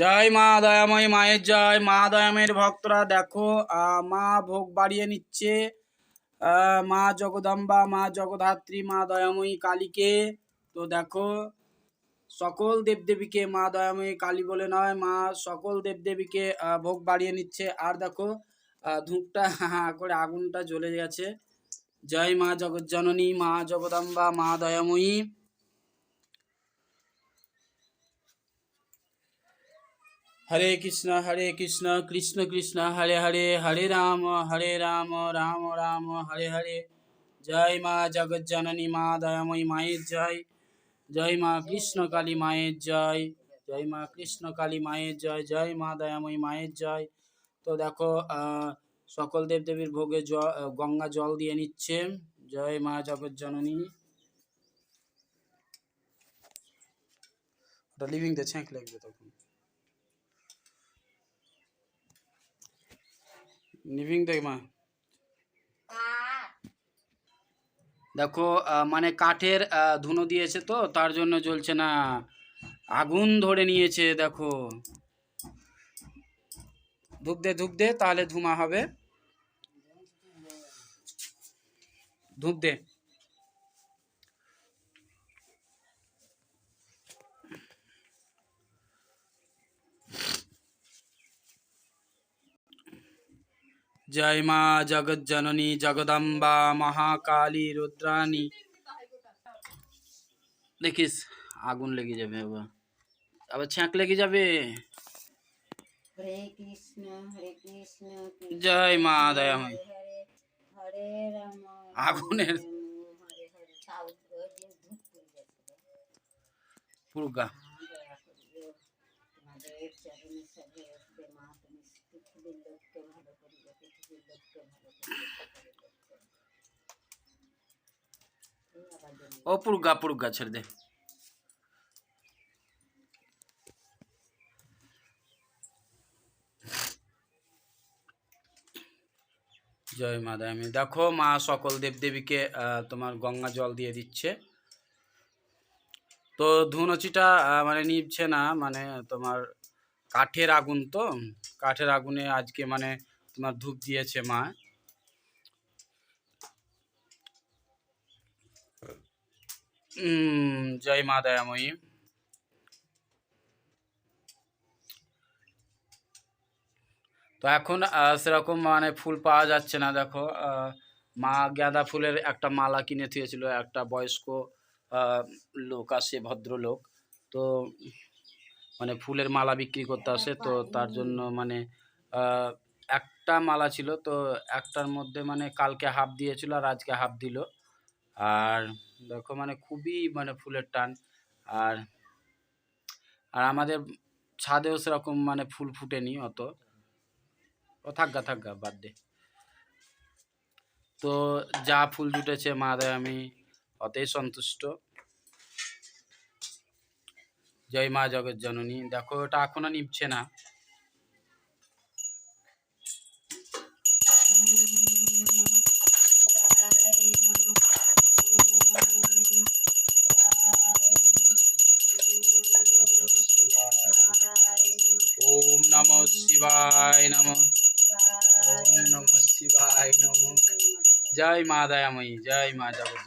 জয় মা দয়াময়ী মায়ের জয়। মা দয়াময়ের ভক্তরা দেখো মা ভোগ বাড়িয়ে নিচ্ছে। মা জগদম্বা, মা জগধাত্রী, মা দয়াময়ী কালীকে। তো দেখো, সকল দেবদেবীকে মা দয়াময়ী কালী বলে নয়, মা সকল দেবদেবীকে ভোগ বাড়িয়ে নিচ্ছে। আর দেখো ধূপটা করে আগুনটা জ্বলে গেছে। জয় মা জগজ্জননী, মা জগদম্বা, মা দয়াময়ী। হরে কৃষ্ণ হরে কৃষ্ণ কৃষ্ণ কৃষ্ণ, হরে হরে হরে রাম হরে রাম রাম রাম, হরে হরে। জয় মা জগজ্জননী মা দয়াময়ী মায়ের জয়। জয় মা কৃষ্ণ কালী মায়ের জয়। জয় মা কৃষ্ণ কালী মায়ের জয়। জয় মা দয়াময়ী মায়ের জয়। তো দেখো সকল দেবদেবীর ভোগে জল গঙ্গা জল দিয়ে নিচ্ছে। জয় মা জগজ্জননী। লিভিং দ্য ছ্যাঁক লাগবে তখন। লিভিং দেখ মা। দেখো মানে কাঠের ধুনো দিয়েছে তো, তার জন্য জ্বলছে না। আগুন ধরে নিয়েছে, দেখো। ধূপ দে ধূপ দে, তাহলে ধুমা হবে। ধূপ দে। জয় মা জগজ্জননী জগদম্বা মহাকালী রুদ্রাণী দেখিস আগুন লেগে যাবে আবার আবার ছ্যাঁক লেগে যাবে হরে কৃষ্ণ হরে কৃষ্ণ কৃষ্ণ জয় মা দয়াময় হরে হরে রাম আগুনের রাম হরে হরে তাও ওই যে ধূপ পড়ে যাচ্ছে পুরগা দয়া করিও তোমাদের চরণে সবে আসবে মা তুমি পৃথিবীর লোককে ভালো করিবে পৃথিবীর লোককে ভালো করিবে ও পুরগা পুরগা ছেড়ে দে। জয় মা দেখো মা সকল দেবদেবীকে তোমার গঙ্গা জল দিয়ে দিচ্ছে। তো ধুনুচিটা মানে নিভছে না মানে তোমার কাঠের আগুন তো? কাঠের আগুনে আজকে মানে তোমার ধূপ দিয়েছে মা। জয় মা দয়াময়ী। তো এখন সেরকম মানে ফুল পাওয়া যাচ্ছে না, দেখো মা গাঁদা ফুলের একটা মালা কিনে থুয়েছিল, একটা বয়স্ক লোক আসে ভদ্রলোক। তো মানে ফুলের মালা বিক্রি করতে আসে, তো তার জন্য মানে একটা মালা ছিল, তো একটার মধ্যে মানে কালকে হাফ দিয়েছিল আর আজকে হাফ দিল। আর দেখো মানে খুবই মানে ফুলের টান। আর আর আমাদের ছাদেও সেরকম মানে ফুল ফুটেনি অত। ও থাকগা থাকগা, বাদ দে। তো যা ফুল জুটেছে মা দেয় আমি অতই সন্তুষ্ট। জয় মা জগৎ জননী দেখো, ওটা এখনও নিভছে না। ওম নম শিবায় নম। ওম নম শিবায় নম। জয় মা দয়াময়ী, জয় মা জগৎ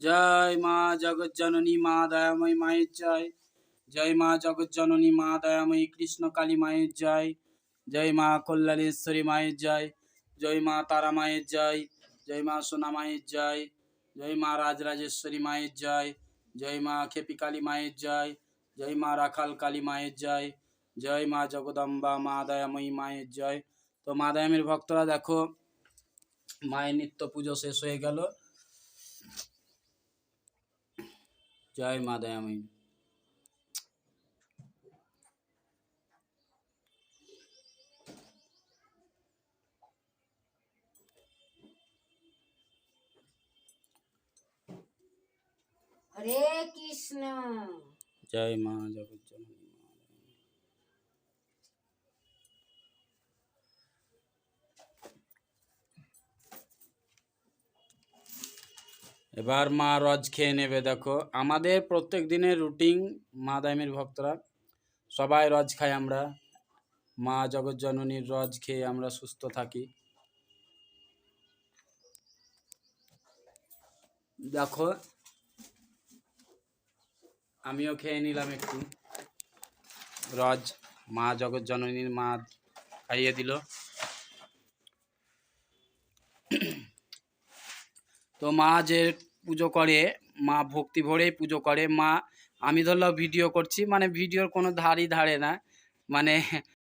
জয় মা জগজ্জননী মা দয়াময়ী মায়ের জয়। জয় মা জগজ্জননী মা দয়াময়ী কৃষ্ণ কালী মায়ের জয়। জয় মা কল্যাণেশ্বরী মায়ের জয়। জয় মা তারা মায়ের জয়। জয় মা সোনা মায়ের জয়। জয় মা রাজরাজেশ্বরী মায়ের জয়। জয় মা খেপি কালী মায়ের জয়। জয় মা রাখাল কালী মায়ের জয়। জয় মা জগদম্বা মা দয়াময়ী মায়ের জয়। তো মা দয়ামীর ভক্তরা দেখো, মায়ের নিত্য পুজো শেষ হয়ে গেল। জয় মা দয়াময়ী হরে কৃষ্ণ জয় মা জগজ্জননী মা এবার মা রজ খেয়ে নেবে, দেখো। আমাদের প্রত্যেক দিনের রুটিন মা দাইমের ভক্তরা, সবাই রজ খাই আমরা। মা জগজ্জননীর রজ খেয়ে আমরা সুস্থ থাকি। দেখো, আমিও খেয়ে নিলাম একটু। রজ মা জগজ্জননীর মা খাইয়ে দিল। তো মা যে পুজো করে, মা ভক্তি ভরেই পুজো করে। মা, আমি ধরলাম ভিডিও করছি মানে ভিডিওর কোনো ধারই ধারে না। মানে